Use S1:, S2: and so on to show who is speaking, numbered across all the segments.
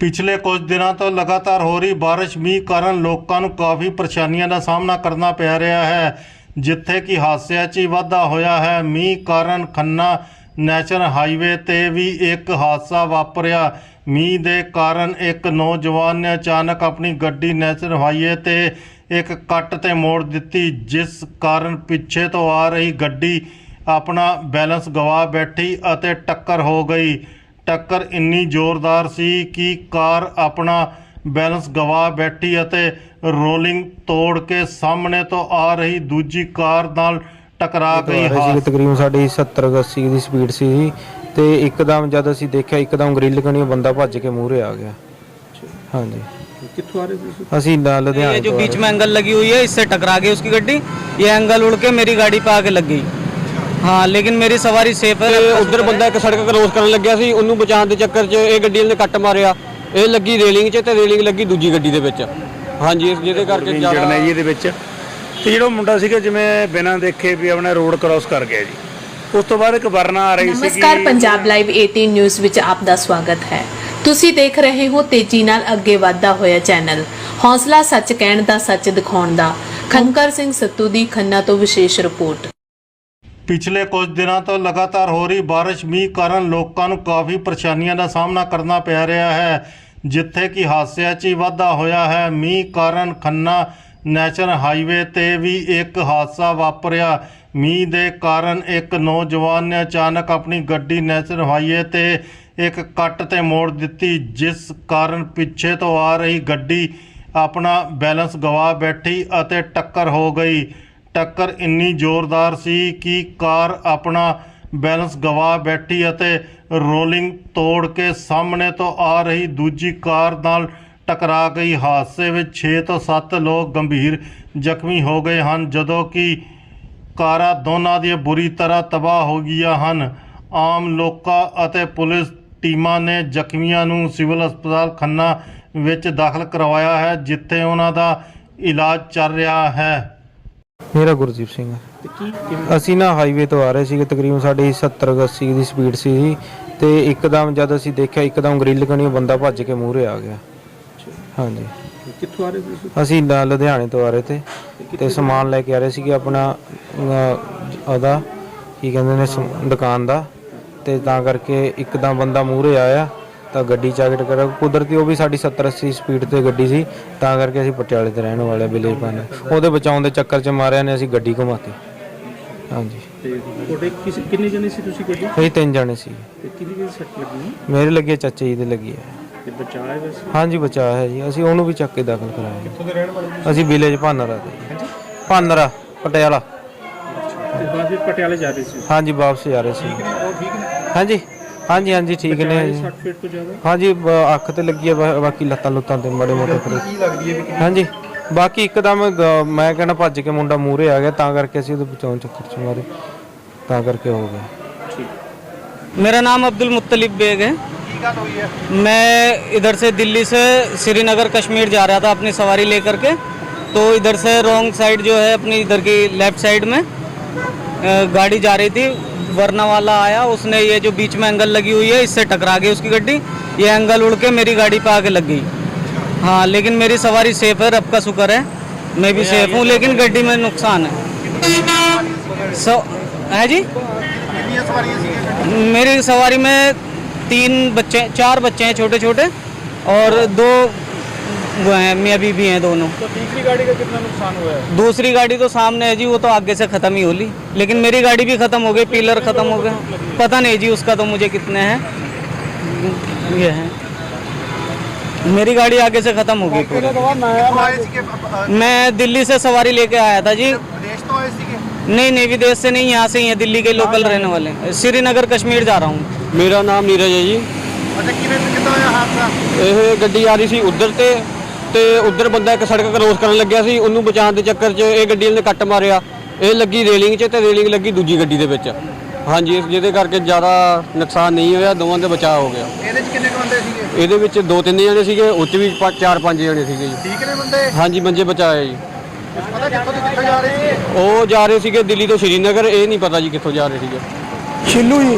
S1: ਪਿਛਲੇ ਕੁਝ ਦਿਨਾਂ ਤੋਂ ਲਗਾਤਾਰ ਹੋ ਰਹੀ ਬਾਰਿਸ਼, ਮੀਂਹ ਕਾਰਨ ਲੋਕਾਂ ਨੂੰ ਕਾਫੀ ਪਰੇਸ਼ਾਨੀਆਂ ਦਾ ਸਾਹਮਣਾ ਕਰਨਾ ਪੈ ਰਿਹਾ ਹੈ, ਜਿੱਥੇ ਕਿ ਹਾਦਸਿਆਂ 'ਚ ਹੀ ਵਾਧਾ ਹੋਇਆ ਹੈ। ਮੀਂਹ ਕਾਰਨ ਖੰਨਾ ਨੈਸ਼ਨਲ ਹਾਈਵੇ ਤੇ ਵੀ ਇੱਕ ਹਾਦਸਾ ਵਾਪਰਿਆ। ਮੀਂਹ ਦੇ ਕਾਰਨ ਇੱਕ ਨੌਜਵਾਨ ਨੇ ਅਚਾਨਕ ਆਪਣੀ ਗੱਡੀ ਨੈਸ਼ਨਲ ਹਾਈਵੇ ਤੇ ਇੱਕ ਕੱਟ ਤੇ ਮੋੜ ਦਿੱਤੀ, ਜਿਸ ਕਾਰਨ ਪਿੱਛੇ ਤੋਂ ਆ ਰਹੀ ਗੱਡੀ ਆਪਣਾ ਬੈਲੈਂਸ ਗਵਾ ਬੈਠੀ ਅਤੇ ਟੱਕਰ ਹੋ ਗਈ। ਟੱਕਰ ਇੰਨੀ ਜ਼ੋਰਦਾਰ ਸੀ ਕਿ ਕਾਰ ਆਪਣਾ ਬੈਲੈਂਸ ਗਵਾ ਬੈਠੀ ਅਤੇ ਰੋਲਿੰਗ ਤੋੜ ਕੇ ਸਾਹਮਣੇ ਤੋਂ ਆ ਰਹੀ ਦੂਜੀ ਕਾਰ ਨਾਲ ਟਕਰਾ ਗਈ
S2: ਆ ਰਹੇ ਸੀਗੇ ਤਕਰੀਬਨ ਸਾਡੀ 70 80 ਦੀ ਸਪੀਡ ਸੀ ਜੀ ਤੇ ਇੱਕਦਮ ਜਦ ਅਸੀਂ ਦੇਖਿਆ ਇੱਕਦਮ ਗ੍ਰਿਲ ਕਣੀ ਬੰਦਾ ਭੱਜ ਕੇ ਮੂਹਰੇ ਆ ਗਿਆ ਹਾਂਜੀ
S3: कितों आ रहे थे उससे?
S2: ਅਸੀਂ ਨਾ
S4: ये
S2: ਲੁਧਿਆਣੇ
S4: जो
S2: ਤੋਂ ਆ
S4: बीच
S2: ਰਹੇ
S4: में एंगल लगी हुई है इससे टकरा गई उसकी गड्डी ये एंगल उड़ के मेरी गाड़ी पे आके लग गई ਹਾਂ ਲੇਕਿਨ ਮੇਰੀ ਸਵਾਰੀ ਸੇਫ
S5: ਹੈ। ਉਧਰ ਬੰਦਾ ਇੱਕ ਸੜਕ ਕ੍ਰੋਸ ਕਰਨ ਲੱਗਿਆ ਸੀ ਉਹਨੂੰ ਬਚਾਉਣ ਦੇ ਚੱਕਰ 'ਚ ਇਹ ਗੱਡੀ ਨੇ ਕੱਟ ਮਾਰਿਆ। ਇਹ ਲੱਗੀ ਰੇਲਿੰਗ 'ਚ ਤੇ ਰੇਲਿੰਗ ਲੱਗੀ ਦੂਜੀ ਗੱਡੀ ਦੇ ਵਿੱਚ। ਹਾਂਜੀ ਜਿਹਦੇ ਕਰਕੇ
S3: ਜੜਨਾ ਜੀ ਇਹਦੇ ਵਿੱਚ। ਤੇ ਜਿਹੜਾ ਮੁੰਡਾ ਸੀਗਾ ਜਿਵੇਂ ਬਿਨਾਂ ਦੇਖੇ ਵੀ ਆਪਣਾ ਰੋਡ ਕ੍ਰਾਸ ਕਰ ਗਿਆ ਜੀ। ਉਸ ਤੋਂ ਬਾਅਦ ਇੱਕ ਵਰਨਾ ਆ ਰਹੀ ਸੀ
S6: ਨਮਸਕਾਰ ਪੰਜਾਬ ਲਾਈਵ 18 ਨਿਊਜ਼ ਵਿੱਚ ਆਪ ਦਾ ਸਵਾਗਤ ਹੈ। ਤੁਸੀਂ ਦੇਖ ਰਹੇ ਹੋ ਤੇਜ਼ੀ ਨਾਲ ਅੱਗੇ ਵਧਦਾ ਹੋਇਆ ਚੈਨਲ। ਹੌਸਲਾ ਸੱਚ ਕਹਿਣ ਦਾ ਸੱਚ ਦਿਖਾਉਣ ਦਾ। ਖੰਕਰ ਸਿੰਘ ਸੱਤੂ ਦੀ ਖੰਨਾ ਤੋਂ ਵਿਸ਼ੇਸ਼ ਰਿਪੋਰਟ।
S1: ਪਿਛਲੇ ਕੁਝ ਦਿਨਾਂ ਤੋਂ ਲਗਾਤਾਰ ਹੋ ਰਹੀ ਬਾਰਿਸ਼ ਮੀਂਹ ਕਾਰਨ ਲੋਕਾਂ ਨੂੰ ਕਾਫੀ ਪਰੇਸ਼ਾਨੀਆਂ ਦਾ ਸਾਹਮਣਾ ਕਰਨਾ ਪੈ ਰਿਹਾ ਹੈ, ਜਿੱਥੇ ਕਿ ਹਾਦਸਿਆਂ 'ਚ ਹੀ ਵਾਧਾ ਹੋਇਆ ਹੈ। ਮੀਂਹ ਕਾਰਨ ਖੰਨਾ ਨੈਸ਼ਨਲ ਹਾਈਵੇ ਤੇ ਵੀ ਇੱਕ ਹਾਦਸਾ ਵਾਪਰਿਆ। ਮੀਂਹ ਦੇ ਕਾਰਨ ਇੱਕ ਨੌਜਵਾਨ ਨੇ ਅਚਾਨਕ ਆਪਣੀ ਗੱਡੀ ਨੈਸ਼ਨਲ ਹਾਈਵੇ ਤੇ ਇੱਕ ਕੱਟ ਤੇ ਮੋੜ ਦਿੱਤੀ, ਜਿਸ ਕਾਰਨ ਪਿੱਛੇ ਤੋਂ ਆ ਰਹੀ ਗੱਡੀ ਆਪਣਾ ਬੈਲੈਂਸ ਗਵਾ ਬੈਠੀ ਅਤੇ ਟੱਕਰ ਹੋ ਗਈ। ਟੱਕਰ ਇੰਨੀ ਜ਼ੋਰਦਾਰ ਸੀ ਕਿ ਕਾਰ ਆਪਣਾ ਬੈਲੈਂਸ ਗਵਾ ਬੈਠੀ ਅਤੇ ਰੋਲਿੰਗ ਤੋੜ ਕੇ ਸਾਹਮਣੇ ਤੋਂ ਆ ਰਹੀ ਦੂਜੀ ਕਾਰ ਨਾਲ ਟਕਰਾ ਗਈ। ਹਾਦਸੇ ਵਿੱਚ 6 ਤੋਂ 7 ਲੋਕ ਗੰਭੀਰ ਜ਼ਖਮੀ ਹੋ ਗਏ ਹਨ, ਜਦੋਂ ਕਿ ਕਾਰਾਂ ਦੋਨਾਂ ਦੀਆਂ ਬੁਰੀ ਤਰ੍ਹਾਂ ਤਬਾਹ ਹੋ ਗਈਆਂ ਹਨ। ਆਮ ਲੋਕਾਂ ਅਤੇ ਪੁਲਿਸ ਟੀਮਾਂ ਨੇ ਜ਼ਖਮੀਆਂ ਨੂੰ ਸਿਵਲ ਹਸਪਤਾਲ ਖੰਨਾ ਵਿੱਚ ਦਾਖਲ ਕਰਵਾਇਆ ਹੈ, ਜਿੱਥੇ ਉਹਨਾਂ ਦਾ ਇਲਾਜ ਚੱਲ ਰਿਹਾ ਹੈ।
S2: ਮੇਰਾ ਗੁਰਜੀਤ ਸਿੰਘ ਹੈ।
S3: ਤੇ ਕੀ ਕਿਵੇਂ
S2: ਅਸੀਂ ਨਾ ਹਾਈਵੇ ਤੋਂ ਆ ਰਹੇ ਸੀਗੇ ਤਕਰੀਬਨ ਸਾਡੀ 70 80 ਦੀ ਸਪੀਡ ਸੀ ਜੀ। ਤੇ ਇੱਕਦਮ ਜਦ ਅਸੀਂ ਦੇਖਿਆ ਇੱਕਦਮ ਗ੍ਰਿਲ ਕਣੀ ਬੰਦਾ ਭੱਜ ਕੇ ਮੂਹਰੇ ਆ ਗਿਆ। ਹਾਂਜੀ।
S3: ਕਿੱਥੋਂ ਆ ਰਹੇ ਸੀ ਤੁਸੀਂ?
S2: ਅਸੀਂ ਨਾ ਲੁਧਿਆਣੇ ਤੋਂ ਆ ਰਹੇ ਤੇ। ਤੇ ਸਮਾਨ ਲੈ ਕੇ ਆ ਰਹੇ ਸੀਗੇ ਆਪਣਾ ਅਹ, ਉਹਦਾ ਕੀ ਕਹਿੰਦੇ ਨੇ ਸਮ- ਦੁਕਾਨ ਦਾ। ਤੇ ਤਾਂ ਕਰਕੇ ਇੱਕਦਮ ਬੰਦਾ ਮੂਹਰੇ ਆਇਆ। ਤਾਂ ਗੱਡੀ ਚਾਗਟ ਕਰ ਕੁਦਰਤੀ ਉਹ ਵੀ ਸਾਡੀ 70 80 ਸਪੀਡ ਤੇ ਗੱਡੀ ਸੀ ਤਾਂ ਕਰਕੇ ਅਸੀਂ ਪਟਿਆਲੇ ਤੇ ਰਹਿਣ ਵਾਲੇ ਵਿਲੇਜ ਪਾਣੇ ਉਹਦੇ ਬਚਾਉਣ ਦੇ ਚੱਕਰ 'ਚ ਮਾਰਿਆ ਨੇ ਅਸੀਂ ਗੱਡੀ ਘੁਮਾਤੀ। ਹਾਂਜੀ।
S3: ਤੇ ਤੁਹਾਡੇ ਕਿਸ ਕਿੰਨੇ ਜਣੇ ਸੀ ਤੁਸੀਂ ਗੱਡੀ?
S2: ਅਸੀਂ ਤਿੰਨ ਜਾਣੇ ਸੀ।
S3: ਤੇ ਕਿਹਦੀ ਕਿਹਦੀ ਸੱਟ ਲੱਗੀ?
S2: ਮੇਰੇ ਲੱਗੇ ਚਾਚੇ ਜੀ ਦੇ ਲੱਗੀ ਹੈ
S3: ਤੇ ਬਚਾਇਆ ਵੈਸੇ
S2: ਹਾਂਜੀ ਬਚਾ ਹੈ ਜੀ। ਅਸੀਂ ਉਹਨੂੰ ਵੀ ਚੱਕ ਕੇ ਦਾਖਲ ਕਰਾਇਆ। ਕਿੱਥੋਂ ਦੇ ਰਹਿਣ ਵਾਲੇ ਅਸੀਂ ਵਿਲੇਜ ਭਾਨਰਾ ਦੇ। ਭਾਨਰਾ ਪਟਿਆਲਾ।
S3: ਤੇ ਬਾਅਦ ਵਿੱਚ ਪਟਿਆਲੇ ਜਾ ਰਹੇ ਸੀ।
S2: ਹਾਂਜੀ ਵਾਪਸ ਜਾ ਰਹੇ ਸੀ। ਹਾਂਜੀ। ਹਾਂਜੀ ਹਾਂਜੀ ਠੀਕ ਨੇ ਜੀ।
S3: 60 ਫੀਟ ਤੋਂ ਜ਼ਿਆਦਾ
S2: ਹਾਂਜੀ ਬ- ਅੱਖ ਤੇ ਲੱਗੀ ਹੈ ਬਾ- ਬਾਕੀ ਲੱਤਾਂ ਲੁੱਤਾਂ ਤੇ ਮਾੜੇ ਮੋਟੇ ਫਰਕ ਕੀ ਲੱਗਦੀ ਹੈ ਹਾਂਜੀ ਬਾਕੀ ਇੱਕਦਮ ਗ- ਮੈਂ ਕਹਿੰਦਾ ਭੱਜ ਕੇ ਮੁੰਡਾ ਮੂਹਰੇ ਆ ਗਿਆ ਤਾਂ ਕਰਕੇ ਅਸੀਂ ਉਹਦੇ ਬਚਾਉਣ ਚੱਕਰ ਚ ਮਾਰੇ ਤਾਂ ਕਰਕੇ ਹੋ ਗਿਆ
S4: मेरा नाम अब्दुल मुत्तलिब बेग है मैं इधर से दिल्ली से श्रीनगर कश्मीर जा रहा था अपनी सवारी लेकर के तो इधर से रॉन्ग साइड जो है अपनी इधर की लेफ्ट साइड में अ, गाड़ी जा रही थी वरना वाला आया उसने ये जो बीच में एंगल लगी हुई है इससे टकरा गई उसकी गड्डी। ये एंगल उड़ के मेरी गाड़ी पे आके लग गई। हाँ लेकिन मेरी सवारी सेफ़ है रब का शुक्र है। मैं भी सेफ़ हूँ लेकिन गड्डी में नुकसान है। सो है जी? मेरी सवारी में तीन बच्चे चार बच्चे हैं छोटे छोटे और दो वो हैं मियाँ बीबी हैं दोनों
S3: तो तीसरी गाड़ी का कितना नुकसान हुआ है
S4: दूसरी गाड़ी तो सामने है जी वो तो आगे से ख़त्म ही होली लेकिन मेरी गाड़ी भी ख़त्म हो गई पिलर ख़त्म हो गए पता नहीं जी उसका तो मुझे कितने हैं ये है मेरी गाड़ी आगे से ख़त्म हो गई पूरी। मैं दिल्ली से सवारी लेके आया था जी नहीं नहीं विदेश से नहीं यहाँ से ही है दिल्ली के लोकल रहने वाले हैं। श्रीनगर कश्मीर जा रहा हूँ
S5: ਮੇਰਾ ਨਾਮ ਨੀਰਜ ਹੈ ਜੀ ਇਹ ਗੱਡੀ ਆ ਰਹੀ ਸੀ ਉਧਰ ਤੇ ਤੇ ਉਧਰ ਬੰਦਾ ਇੱਕ ਸੜਕ ਕ੍ਰੋਸ ਕਰਨ ਲੱਗਿਆ ਸੀ ਉਹਨੂੰ ਬਚਾਉਣ ਦੇ ਚੱਕਰ 'ਚ ਇਹ ਗੱਡੀ ਨੇ ਕੱਟ ਮਾਰਿਆ। ਇਹ ਲੱਗੀ ਰੇਲਿੰਗ 'ਚ ਤੇ ਰੇਲਿੰਗ ਲੱਗੀ ਦੂਜੀ ਗੱਡੀ ਦੇ ਵਿੱਚ। ਹਾਂਜੀ ਇਸ ਜਿਹਦੇ ਕਰਕੇ ਜ਼ਿਆਦਾ ਨੁਕਸਾਨ ਨਹੀਂ ਹੋਇਆ ਦੋਵਾਂ ਦੇ ਬਚਾਅ ਹੋ ਗਿਆ।
S7: ਇਹਦੇ ਚ ਕਿੰਨੇ ਕੁ ਬੰਦੇ ਸੀਗੇ?
S5: ਇਹਦੇ ਵਿੱਚ ਦੋ ਤਿੰਨ ਜਣੇ ਸੀਗੇ ਉਹ 'ਚ ਵੀ ਪੰਜ- ਚਾਰ ਪੰਜ ਜਣੇ ਸੀਗੇ ਜੀ।
S7: ਠੀਕ ਨੇ ਬੰਦੇ?
S5: ਹਾਂਜੀ ਬੰਜੇ ਬਚਾਏ ਜੀ।
S7: ਪਤਾ ਕਿੱਥੋਂ ਦੀ ਕਿੱਥੇ ਜਾ ਰਹੇ ਸੀ
S5: ਉਹ ਜਾ ਰਹੇ ਸੀਗੇ ਦਿੱਲੀ ਤੋਂ ਸ਼੍ਰੀਨਗਰ ਇਹ ਨਹੀਂ ਪਤਾ ਜੀ ਕਿੱਥੋਂ ਜਾ ਰਹੇ ਸੀਗੇ।
S8: ਛਿੱਲੂ ਜੀ।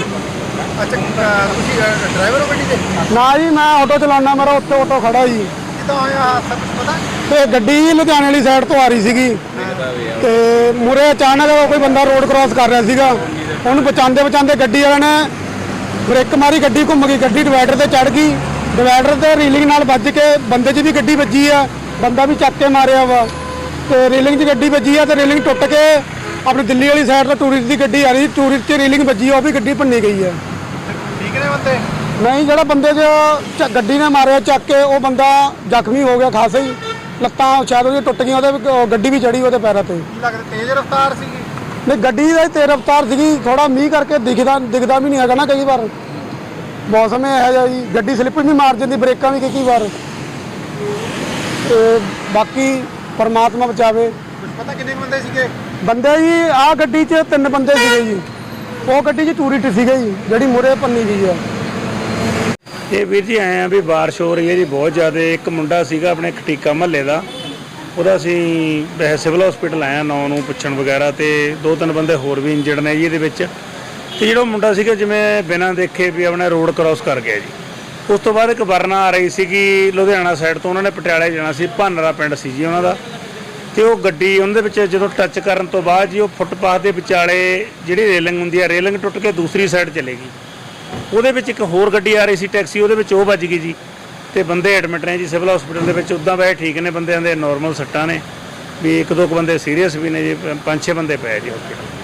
S7: ਅੱਛਾ ਅਹ ਤੁਸੀਂ ਡਰਾਈਵਰ ਹੋ ਗੱਡੀ ਦੇ
S8: ਨਾ ਜੀ ਮੈਂ ਆਟੋ ਚਲਾਉਣਾ ਮੇਰਾ ਉੱਤੇ ਆਟੋ ਖੜਾ ਜੀ।
S7: ਕਿੱਦਾਂ ਹੋਇਆ ਹਾਦਸਾ ਕੁਛ ਪਤਾ?
S8: ਤੇ ਗੱਡੀ ਲੁਧਿਆਣੇ ਵਾਲੀ ਸਾਈਡ ਤੋਂ ਆ ਰਹੀ ਸੀਗੀ। ਤੇ ਮੂਰੇ ਅਚਾਨਕ ਕੋਈ ਬੰਦਾ ਰੋਡ ਕ੍ਰਾਸ ਕਰ ਰਿਹਾ ਸੀਗਾ। ਉਹਨੂੰ ਬਚਾਉਂਦੇ ਬਚਾਉਂਦੇ ਗੱਡੀ ਵਾਲਿਆਂ ਨੇ ਬ੍ਰੇਕ ਮਾਰੀ ਗੱਡੀ ਘੁੰਮ ਗਈ ਗੱਡੀ ਡਿਵਾਈਡਰ ਤੇ ਚੜ ਗਈ। ਡਿਵਾਈਡਰ ਤੇ ਰੀਲਿੰਗ ਨਾਲ ਵੱਜ ਕੇ ਬੰਦੇ 'ਚ ਵੀ ਗੱਡੀ ਵੱਜੀ ਆ। ਬੰਦਾ ਵੀ ਚੱਕ ਕੇ ਮਾਰਿਆ ਵਾ। ਤੇ ਰੀਲਿੰਗ 'ਚ ਗੱਡੀ ਵੱਜੀ ਆ ਤੇ ਰੀਲਿੰਗ ਟੁੱਟ ਕੇ ਆਪਣੀ ਦਿੱਲੀ ਵਾਲੀ ਸਾਈਡ ਤੋਂ ਟੂਰਿਸਟ ਦੀ ਗੱਡੀ ਆ ਰਹੀ। ਟੂਰਿਸਟ 'ਚ ਰੀਲਿੰਗ ਵੱਜੀ ਆ ਉਹ ਵੀ ਗੱਡੀ ਭੰਨੀ ਗਈ ਆ।
S7: ਠੀਕ ਨੇ ਬੰਦੇ?
S8: ਨਹੀਂ ਜਿਹੜਾ ਬੰਦੇ 'ਚ ਚ- ਗੱਡੀ ਨੇ ਮਾਰਿਆ ਚੱਕ ਕੇ ਉਹ ਬੰਦਾ ਜ਼ਖਮੀ ਹੋ ਗਿਆ ਖਾਸਾ ਹੀ। ਲੱਤਾਂ ਸ਼ਾਇਦ ਉਹਦੀ ਟੁੱਟ ਗਈਆਂ ਉਹਦੇ ਵੀ- ਉਹ ਗੱਡੀ ਵੀ ਚੜੀ ਉਹਦੇ ਪੈਰਾਂ ਤੇ।
S7: ਕੀ ਲੱਗਦਾ ਤੇਜ਼ ਰਫ਼ਤਾਰ ਸੀਗੀ।
S8: ਨਹੀਂ ਗੱਡੀ ਦਾ ਤੇਜ਼ ਰਫ਼ਤਾਰ ਸੀਗੀ ਥੋੜਾ ਮੀਂਹ ਕਰਕੇ ਦਿਖਦਾ ਦਿਖਦਾ ਵੀ ਨਹੀਂ ਹੈਗਾ ਨਾ ਕਈ ਵਾਰ। ਮੌਸਮ ਇਹ ਹੈ ਜੀ ਗੱਡੀ ਸਲਿੱਪ ਵੀ ਮਾਰ ਜਾਂਦੀ ਬ੍ਰੇਕਾਂ ਵੀ ਕਈ ਵਾਰ। ਤੇ ਬਾਕੀ ਪਰਮਾਤਮਾ ਬਚਾਵੇ।
S7: ਪਤਾ ਕਿੰਨੇ ਕੁ ਬੰਦੇ ਸੀਗੇ?
S8: ਬੰਦੇ ਜੀ ਆਹ ਗੱਡੀ 'ਚ ਤਿੰਨ ਬੰਦੇ ਸੀਗੇ ਜੀ। ਉਹ ਗੱਡੀ 'ਚ ਟੂਰਿਸਟ ਸੀਗੇ ਜੀ ਜਿਹੜੀ ਮੁਰੇ ਪੰਨੀ ਗਈ ਆ।
S3: ਇਹ ਵੀਰ ਜੀ ਆਏ ਆ ਵੀ ਬਾਰਿਸ਼ ਹੋ ਰਹੀ ਹੈ ਜੀ, ਬਹੁਤ ਜ਼ਿਆਦਾ। ਇੱਕ ਮੁੰਡਾ ਸੀਗਾ ਆਪਣੇ ਖਟੀਕਾ ਮਹੱਲੇ ਦਾ। ਉਹਦਾ ਅਸੀਂ ਵੈਸੇ ਸਿਵਲ ਹਸਪੀਟਲ ਆਇਆ ਨੌ ਨੂੰ ਪੁੱਛਣ ਵਗੈਰਾ ਤੇ ਦੋ ਤਿੰਨ ਬੰਦੇ ਹੋਰ ਵੀ ਇੰਜਰਡ ਨੇ ਜੀ ਇਹਦੇ ਵਿੱਚ। ਤੇ ਜਿਹੜਾ ਉਹ ਮੁੰਡਾ ਸੀਗਾ ਜਿਵੇਂ ਬਿਨਾਂ ਦੇਖੇ ਵੀ ਆਪਣਾ ਰੋਡ ਕ੍ਰਾਸ ਕਰ ਗਿਆ ਜੀ। ਉਸ ਤੋਂ ਬਾਅਦ ਇੱਕ ਵਰਨਾ ਆ ਰਹੀ ਸੀਗੀ ਲੁਧਿਆਣਾ ਸਾਈਡ ਤੋਂ, ਉਹਨਾਂ ਨੇ ਪਟਿਆਲੇ ਜਾਣਾ ਸੀ ਭਾਨਰਾ ਪਿੰਡ ਸੀ ਜੀ ਉਹਨਾਂ ਦਾ। ਤੇ ਉਹ ਗੱਡੀ ਉਹਨਾਂ ਦੇ ਵਿੱਚ ਜਦੋਂ ਟੱਚ ਕਰਨ ਤੋਂ ਬਾਅਦ ਜੀ ਉਹ ਫੁੱਟਪਾਥ ਦੇ ਵਿਚਾਲੇ ਜਿਹੜੀ ਰੇਲਿੰਗ ਹੁੰਦੀ ਆ, ਰੇਲਿੰਗ ਟੁੱਟ ਕੇ ਦੂਸਰੀ ਸਾਈਡ ਚਲੇਗੀ ਉਹਦੇ ਵਿੱਚ ਇੱਕ ਹੋਰ ਗੱਡੀ ਆ ਰਹੀ ਸੀ, ਟੈਕਸੀ, ਉਹਦੇ ਵਿੱਚ ਉਹ ਵੱਜ ਗਈ ਜੀ। ਤੇ ਬੰਦੇ ਐਡਮਿਟ ਨੇ ਜੀ ਸਿਵਲ ਹਸਪੀਟਲ ਦੇ ਵਿੱਚ ਉਦਾਂ ਵੈਸੇ ਠੀਕ ਨੇ ਬੰਦਿਆਂ ਦੇ ਨਾਰਮਲ ਸੱਟਾਂ ਨੇ। ਵੀ ਇੱਕ ਦੋ ਕੁ ਬੰਦੇ ਸੀਰੀਅਸ ਵੀ ਨੇ ਜੀ, ਪੰਜ ਛੇ ਬੰਦੇ ਪਏ ਜੀ ਹਸਪੀਟਲ